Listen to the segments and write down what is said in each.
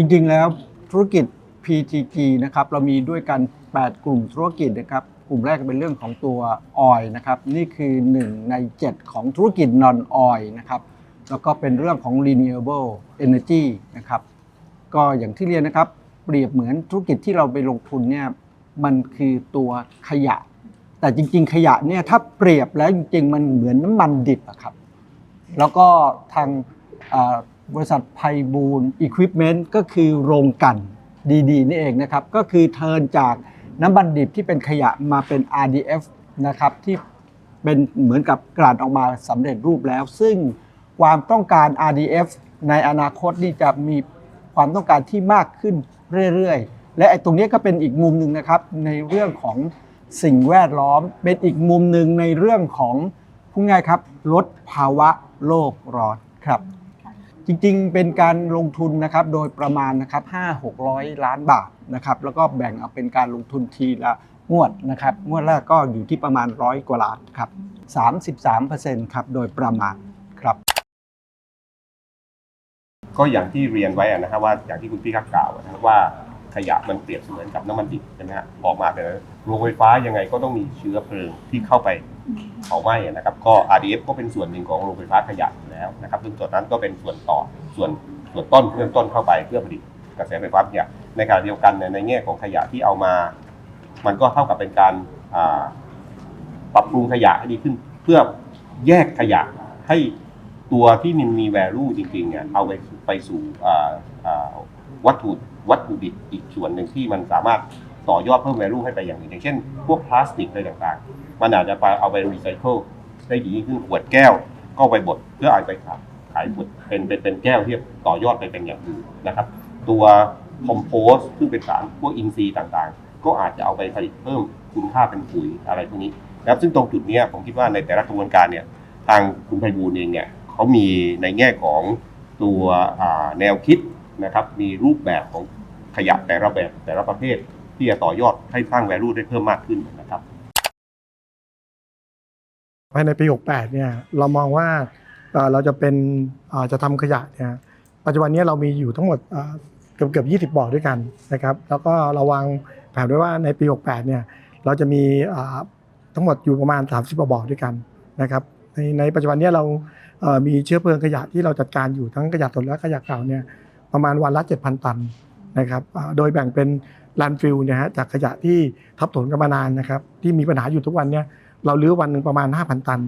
จริงๆแล้วธุรกิจ PTG นะครับเรามีด้วยกัน 8 กลุ่มธุรกิจนะครับกลุ่มแรกเป็นเรื่องของตัวออยนะครับนี่คือ 1 ใน 7 ของธุรกิจ non oil นะครับแล้วก็เป็นเรื่องของ renewable energy นะครับก็อย่างที่เรียนนะครับ เปรียบเหมือนธุรกิจที่เราไปลงทุนเนี่ยมันคือตัวขยะ แต่จริง ๆ ขยะเนี่ยถ้าเปรียบแล้วจริงๆ มันเหมือนน้ำมันดิบอะครับแล้วก็ทางา บริษัทไพบูลอิควิปเมนต์ก็คือโรงกลันดีๆนี่เองนะครับ ก็คือเทินจากน้ำมันดิบที่เป็นขยะมาเป็น RDF นะครับที่เป็นเหมือนกับกลั่นออกมาสำเร็จรูปแล้ว ซึ่งความต้องการ RDF ในอนาคตนี่จะมีความต้องการที่มากขึ้นเรื่อยๆ และไอ้ตรงนี้ก็เป็นอีกมุมหนึ่งนะครับในเรื่องของสิ่งแวดล้อม เป็นอีกมุมหนึ่งในเรื่องของพูดง่ายครับลดภาวะโลกร้อนครับ จริงๆ เป็นการลงทุนนะครับโดยประมาณนะครับ5 600 ล้านบาทนะครับแล้วก็แบ่งเอาเป็นการลงทุนทีละงวดนะครับงวดแรกก็อยู่ที่ประมาณร้อยกว่าล้านครับ33%ครับโดยประมาณครับ ก็อย่างที่เรียนไว้อะนะครับว่าอย่างที่คุณพี่กับกล่าวนะครับว่า ขยะมันเปรียบเสมือนกับน้ำมันดิบใช่ไหมฮะออกมาเป็นโรงไฟฟ้ายังไงก็ต้องมีเชื้อเพลิงที่เข้าไปเผาไหม้อะนะครับ ก็ RDF ก็เป็นส่วนหนึ่งของโรงไฟฟ้าขยะอยู่แล้วนะครับ ซึ่งส่วนนั้นก็เป็นส่วนต่อส่วนส่วนต้นเพื่อต้นเข้าไปเพื่อผลิตกระแสไฟฟ้าขยะในขณะเดียวกันเนี่ยในแง่ของขยะที่เอามา มันก็เท่ากับเป็นการอ่าปรับปรุงขยะให้ดีขึ้น เพื่อแยกขยะให้ตัวที่มันมี value จริงๆเนี่ยเอาไปไปสู่อ่าอ่า วัตถุวัตถุดิบอีกส่วนหนึ่งที่มันสามารถต่อยอดเพิ่ม value ให้ไปอย่างอื่นอย่างเช่น พวกพลาสติกอะไรต่างๆ มันอาจจะไปเอาไปรีไซเคิลได้ดีขึ้นขวดแก้ว ก็ไปบดเพื่อเอาไปขายขายบดเป็นเป็นเป็นแก้วที่ต่อยอดไปเป็นอย่างอื่นนะครับ ตัวคอมโพสซึ่งเป็นสารพวกอินทรีย์ต่างๆ ก็อาจจะเอาไปผลิตเพิ่มคุณค่าเป็นปุ๋ยอะไรพวกนี้นะครับซึ่งตรงจุดนี้ผมคิดว่าในแต่ละกระบวนการเนี่ยทางคุณไพบูลเองเนี่ยเขามีในแง่ของตัวแนวคิด นะครับมีรูปแบบของขยะแต่ละแบบแต่ละประเภทที่จะต่อยอดให้สร้าง value ได้เพิ่มมากขึ้นนะครับภายในปี 68 เนี่ยเรามองว่าเราจะเป็นจะทำขยะเนี่ยปัจจุบันนี้เรามีอยู่ทั้งหมดเกือบเกือบ20 บ่อด้วยกันนะครับ แล้วก็เราวางแผนไว้ว่าในปี 68 เนี่ยเราจะมีทั้งหมดอยู่ประมาณ 30กว่าบ่อด้วยกันนะครับ ในในปัจจุบันนี้เรามีเชื้อเพลิงขยะที่เราจัดการอยู่ทั้งขยะสดและขยะเก่าเนี่ย ประมาณวันละ 7,000 ตันนะครับโดยแบ่งเป็นแลนฟิลเนี่ยฮะจากขยะที่ทับถมกันมานานนะครับที่มีปัญหาอยู่ทุกวันเนี่ยเราลื้อวันหนึ่งประมาณ 5,000 ตัน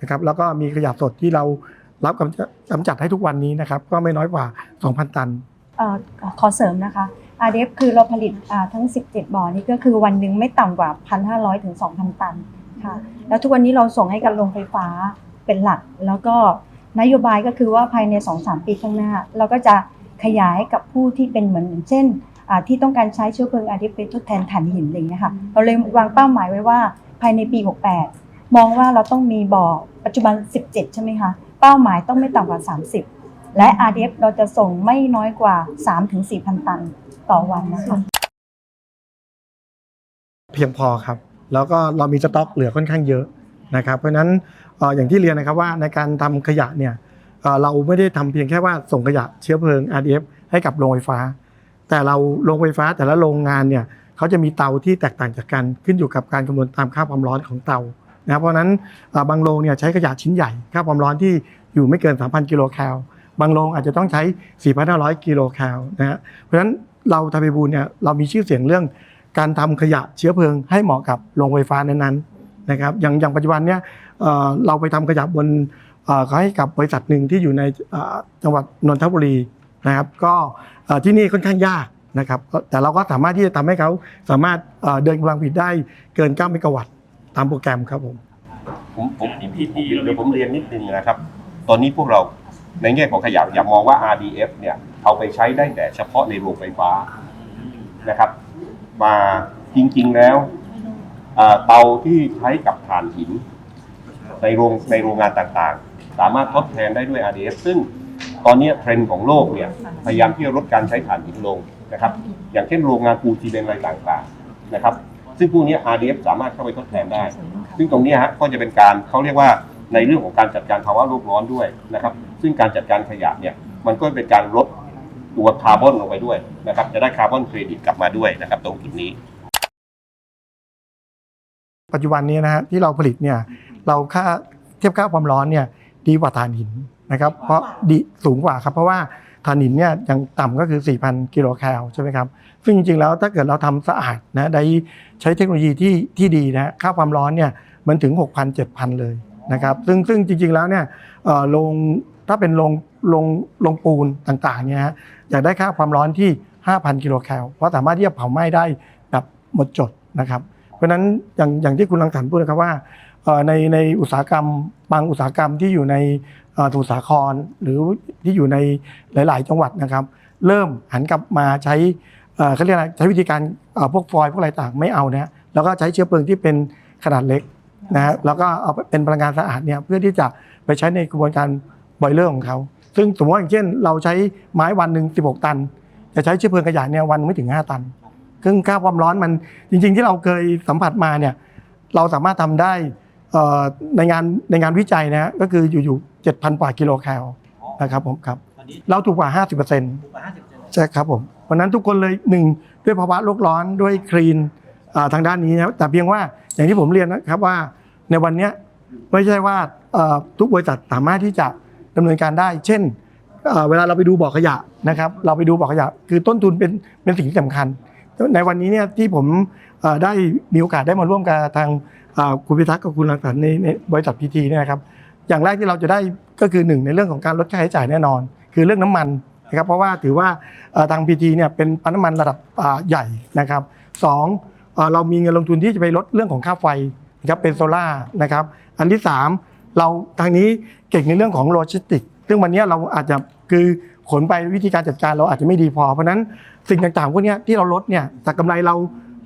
นะครับแล้วก็มีขยะสดที่เรารับกำจัดให้ทุกวันนี้นะครับก็ไม่น้อยกว่า 2,000 ตันขอเสริมนะคะ RDF คือเราผลิตทั้ง 17 บ่อนี่ก็คือวันหนึ่งไม่ต่ำกว่า 1,500 ถึง 2,000 ตันค่ะแล้วทุกวันนี้เราส่งให้กับโรงไฟฟ้าเป็นหลัก แล้วก็นโยบายก็คือว่าภายใน 2-3 ปีข้างหน้า เราก็จะ ขยายให้กับผู้ที่เป็นเหมือนเช่นอ่าที่ต้องการใช้เชื้อเพลิง RDF เป็นทดแทนถ่านหินอะไรอย่างเงี้ยค่ะเราเลยวางเป้าหมายไว้ว่าภายในปี 68 มองว่าเราต้องมีบ่อปัจจุบัน 17 ใช่ไหมคะเป้าหมายต้องไม่ต่ำกว่า 30 และ RDF เราจะส่งไม่น้อยกว่า 3-4,000 ตันต่อวันนะคะเพียงพอครับ แล้วก็เรามีสต็อกเหลือค่อนข้างเยอะนะครับ เพราะฉะนั้นเอ่ออย่างที่เรียนนะครับว่าในการทำขยะเนี่ย เราไม่ได้ทำเพียงแค่ว่าส่งขยะเชื้อเพลิง RDF ให้กับโรงไฟฟ้า แต่เราโรงไฟฟ้าแต่ละโรงงานเนี่ยเขาจะมีเตาที่แตกต่างจากกันขึ้นอยู่กับการคำนวณตามค่าความร้อนของเตานะเพราะนั้นบางโรงเนี่ยใช้ขยะชิ้นใหญ่ค่าความร้อนที่อยู่ไม่เกิน 3,000 กิโลแคลบางโรงอาจจะต้องใช้ 4,500 กิโลแคลนะฮะเพราะฉะนั้นเราทำไปบูลเนี่ยเรามีชื่อเสียงเรื่องการทำขยะเชื้อเพลิงให้เหมาะกับโรงไฟฟ้านั้นๆนะครับอย่างอย่างปัจจุบันเนี่ยเราไปทำขยะบน ให้กับบริษัทหนึ่งที่อยู่ในจังหวัดนนทบุรีนะครับ ก็ที่นี่ค่อนข้างยากนะครับ แต่เราก็สามารถที่จะทำให้เขาสามารถเดินกำลังผลิตได้เกิน9เมกะวัตต์ตามโปรแกรมครับผม ผมผมผมเดี๋ยวผมเรียนนิดนึงนะครับ ตอนนี้พวกเราในแง่ของขยะอย่ามองว่า RDF เนี่ยเอาไปใช้ได้แต่เฉพาะในโรงไฟฟ้านะครับ มาจริง ๆแล้วเอ่อเตาที่ใช้กับถ่านหินในโรงในโรงงานต่างๆ สามารถทดแทนได้ด้วย RDF ซึ่งตอนนี้เทรนด์ของโลกเนี่ยพยายามที่จะลดการใช้ถ่านหินลงนะครับ อย่างเช่นโรงงานปูนซีเมนต์อะไรต่างๆนะครับ ซึ่งพวกนี้ RDF สามารถเข้าไปทดแทนได้ ซึ่งตรงเนี้ยฮะก็จะเป็นการเขาเรียกว่าในเรื่องของการจัดการภาวะโลกร้อนด้วยนะครับ ซึ่งการจัดการขยะเนี่ยมันก็เป็นการลดตัวคาร์บอนลงไปด้วยนะครับ จะได้คาร์บอนเครดิตกลับมาด้วยนะครับ ตรงจุดนี้ ปัจจุบันนี้นะฮะที่เราผลิตเนี่ยเราค่าเทียบค่าความร้อนเนี่ย ดีกว่าถ่านหินนะครับ เพราะดีสูงกว่าครับ เพราะว่าถ่านหินเนี่ยยังต่ำก็คือ 4,000 กิโลแคลใช่ไหมครับ ซึ่งจริงๆแล้วถ้าเกิดเราทำสะอาดนะได้ใช้เทคโนโลยีที่ที่ดีนะค่าความร้อนเนี่ยมันถึง 6,000 7,000 เลยนะครับซึ่งซึ่งจริงๆแล้วเนี่ยเอ่อโรงถ้าเป็นโรงโรงโรงปูนต่างๆเนี่ยฮะอยากได้ค่าความร้อนที่ 5,000 กิโลแคลเพราะสามารถที่จะเผาไหม้ได้แบบหมดจดนะครับ เพราะฉะนั้นอย่างอย่างที่คุณรังสรรค์พูดนะครับว่าเอ่อ ในในอุตสาหกรรมบางอุตสาหกรรมที่อยู่ในสมุทรสาครหรือที่อยู่ในหลาย ๆ จังหวัดนะครับ เริ่มหันกลับมาใช้เขาเรียกอะไรใช้วิธีการพวกฟอยล์พวกอะไรต่างไม่เอานะแล้วก็ใช้เชื้อเพลิงที่เป็นขนาดเล็กนะฮะแล้วก็เอาเป็นพลังงานสะอาดเนี่ยเพื่อที่จะไปใช้ในกระบวนการบอยเลอร์ของเขา ซึ่งสมมติอย่างเช่น เราใช้ไม้วันหนึ่ง16 ตัน จะใช้เชื้อเพลิงขยะเนี่ยวันไม่ถึง 5 ตันซึ่งค่าความร้อนมันจริง ๆ ที่เราเคยสัมผัสมาเนี่ยเราสามารถทำได้ ในงานในงานวิจัยนะฮะก็คืออยู่ๆ7,000กว่ากิโลแคลนะครับผมครับเราถูกกว่า 50%ใช่ครับผมเพราะฉะนั้นทุกคนเลยหนึ่งด้วยภาวะโลกร้อนด้วยคลีนอ่าทางด้านนี้นะแต่เพียงว่าอย่างที่ผมเรียนนะครับว่าในวันเนี้ยไม่ใช่ว่าเอ่อทุกบริษัทสามารถที่จะดำเนินการได้ เช่นเอ่อเวลาเราไปดูบ่อขยะนะครับ เราไปดูบ่อขยะ คือต้นทุนเป็นเป็นสิ่งที่สำคัญ ในวันนี้เนี่ยที่ผมเอ่อได้มีโอกาสได้มาร่วมกับทางเอ่อ คุณพิทักษ์กับคุณรังสรรค์ในในบริษัทพีทีเนี่ยนะครับอย่างแรกที่เราจะได้ก็คือหนึ่งในเรื่องของการลดค่าใช้จ่ายแน่นอน คือเรื่องน้ำมันนะครับเพราะว่าถือว่าทางพีทีเนี่ยเป็นปั๊มน้ำมันระดับใหญ่นะครับสองเรามีเงินลงทุนที่จะไปลดเรื่องของค่าไฟนะครับเป็นโซล่านะครับอันที่สามเราทางนี้เก่งในเรื่องของโลจิสติกส์ซึ่งวันนี้เราอาจจะคือขนไปวิธีการจัดการเราอาจจะไม่ดีพอ เพราะนั้นสิ่งต่างๆพวกนี้ที่เราลดเนี่ยจากกำไรเรา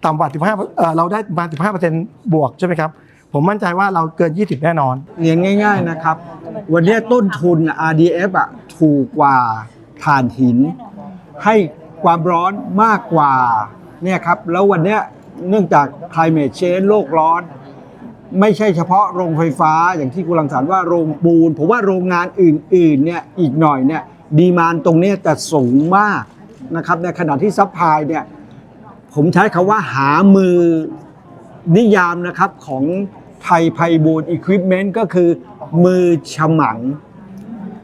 ต่ำกว่า15เอ่อเราได้ประมาณ15%บวกใช่ไหมครับ ผมมั่นใจว่าเราเกิน 20 แน่นอน เรียนง่าย ๆนะครับ วันนี้ต้นทุน RDF อะถูกกว่าถ่านหิน ให้ความร้อนมากกว่าเนี่ยครับ แล้ววันเนี้ยเนื่องจาก climate change โลกร้อน ไม่ใช่เฉพาะโรงไฟฟ้าอย่างที่คุณลังสรรค์ว่าโรงปูน ผมว่าโรงงานอื่นๆเนี่ยอีกหน่อยเนี่ยดีมานตรงเนี้ยจะสูงมากนะครับในขณะที่ซัพพลายเนี่ย ผมใช้คำว่าหามือนิยามนะครับของไทยไพบูลอิควิปเมนต์ก็คือมือฉมัง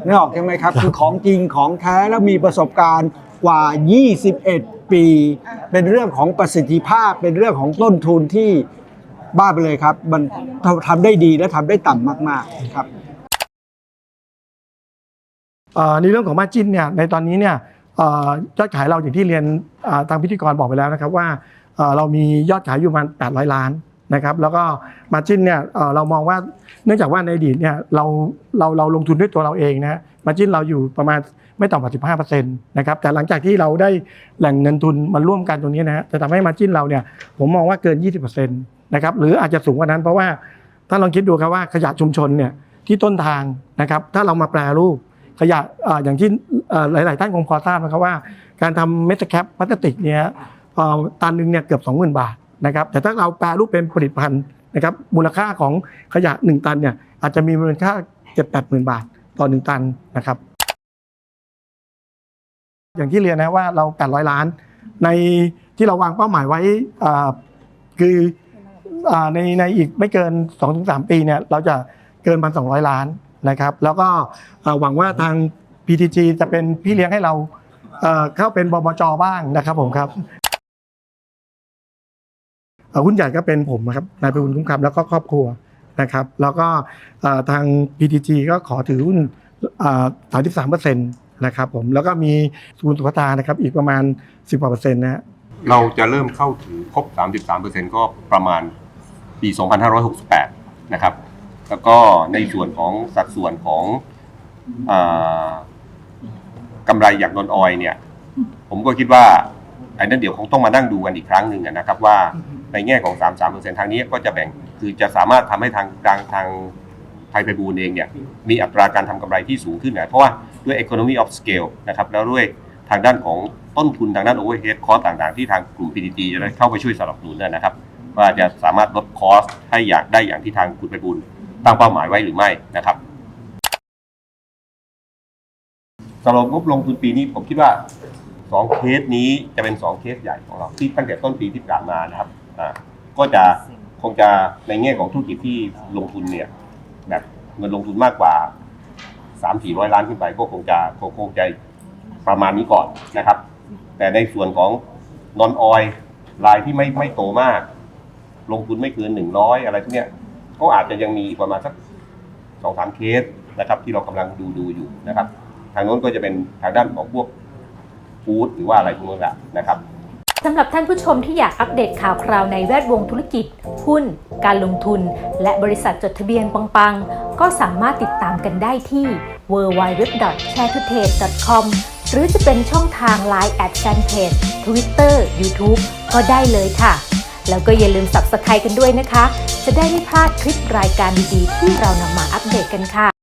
นึกออกใช่ไหมครับ คือของจริงของแท้แล้วมีประสบการณ์กว่า 21 ปี เป็นเรื่องของประสิทธิภาพ เป็นเรื่องของต้นทุนที่บ้าไปเลยครับ มันทำได้ดีและทำได้ต่ำมากๆครับเอ่อในเรื่องของมาจิ้นเนี่ยในตอนนี้เนี่ยเอ่อ ยอดขายเราอย่างที่เรียนทางพิธีกรบอกไปแล้วนะครับว่าเรามียอดขายอยู่ประมาณ 800 ล้านนะครับแล้วก็มาจิ้นเนี่ยเรามองว่าเนื่องจากว่าในอดีตเนี่ยเราเราเราลงทุนด้วยตัวเราเองนะฮะมาจิ้นเราอยู่ประมาณไม่ต่ำกว่า 15%นะครับแต่หลังจากที่เราได้แหล่งเงินทุนมาร่วมกันตรงนี้นะฮะจะทำให้มาจิ้นเราเนี่ยผมมองว่าเกิน 20%นะครับหรืออาจจะสูงกว่านั้นเพราะว่าถ้าลองคิดดูครับว่าขยะชุมชนเนี่ยที่ต้นทางนะครับถ้าเรามาแปรรูป ขยะอย่างที่หลาย ๆ ท่านคงพอทราบนะครับว่า การทำเมสแคปพลาสติกเนี่ยตันหนึ่งเนี่ยเกือบ 20,000 บาทนะครับแต่ถ้าเราแปรรูปเป็นผลิตภัณฑ์นะครับมูลค่าของขยะ 1 ตันเนี่ยอาจจะมีมูลค่า7 8 0 0 0 บาทต่อ 1 ตันนะครับ อย่างที่เรียนนะว่าเรา 800 ล้าน ในที่เราวางเป้าหมายไว้คือในในอีกไม่เกิน 2-3 ปีเนี่ยเราจะเกิน1,200ล้าน นะครับ แล้วก็หวังว่าทาง PTG จะเป็นพี่เลี้ยงให้เราเข้าเป็นบมจบ้างนะครับผมครับหุ้นใหญ่ก็เป็นผมนะครับนายประวุฒิคุ้มคำแล้วก็ครอบครัวนะครับ แล้วก็ทาง PTG ก็ขอถือหุ้นสามสิบสามเปอร์เซ็นต์นะครับผมแล้วก็มีคุณสุภตานะครับอีกประมาณ10กว่าเปอร์เซ็นต์นะฮะเราจะเริ่มเข้าถือครบ 33%ก็ประมาณปี 2568 นะครับ แล้วก็ในส่วนของสัดส่วนของอากำไรอย่างนนออยเนี่ย ผมก็คิดว่าไอ้นั้นเดี๋ยวคงต้องมานั่งดูกันอีกครั้งหนึ่งนะครับ ว่าในแง่ของ 33%ทางนี้ก็จะแบ่งคือจะสามารถทำให้ทางทางทางไทยไพบูลย์เองเนี่ยมีอัตราการทำกำไรที่สูงขึ้นนะเพราะว่าด้วย economy of scale นะครับแล้วด้วยทางด้านของต้นทุนทางด้าน overhead cost ต่างๆ ที่ทางกลุ่ม PTT จะได้เข้าไปช่วยสนับสนุนนะครับ ว่าจะสามารถลดคอสให้อยากได้อย่างที่ทางคุณไพบูลย์ ตั้งเป้าหมายไว้หรือไม่นะครับสำหรับงบลงทุนปีนี้ผมคิดว่าสองเคสนี้จะเป็นสองเคสใหญ่ของเราที่ตั้งแต่ต้นปีที่ผ่านมานะครับอ่าก็จะคงจะในแง่ของธุรกิจที่ลงทุนเนี่ยแบบเงินลงทุนมากกว่าสามสี่ร้อยล้านขึ้นไปก็คงจะคงคงจะประมาณนี้ก่อนนะครับ แต่ในส่วนของนอนออยรายที่ไม่ไม่โตมาก ลงทุนไม่เกินหนึ่งร้อยอะไรพวกเนี้ย ก็อาจจะยังมีอีกประมาณสักสองสามเคสนะครับ ที่เรากำลังดูดูอยู่นะครับ ทางโน้นก็จะเป็นทางด้านของพวกฟู้ดหรือว่าอะไรพวกนั้นแหละนะครับสำหรับท่านผู้ชมที่อยากอัปเดตข่าวคราวในแวดวงธุรกิจ หุ้น การลงทุน และบริษัทจดทะเบียนปังๆ ก็สามารถติดตามกันได้ที่ www.sharetoday.com หรือจะเป็นช่องทาง Line แอดแฟนเพจ Twitter YouTube ก็ได้เลยค่ะ แล้วก็อย่าลืม Subscribe กันด้วยนะคะ จะได้ไม่พลาดคลิปรายการดีๆที่เรานำมาอัปเดตกันค่ะ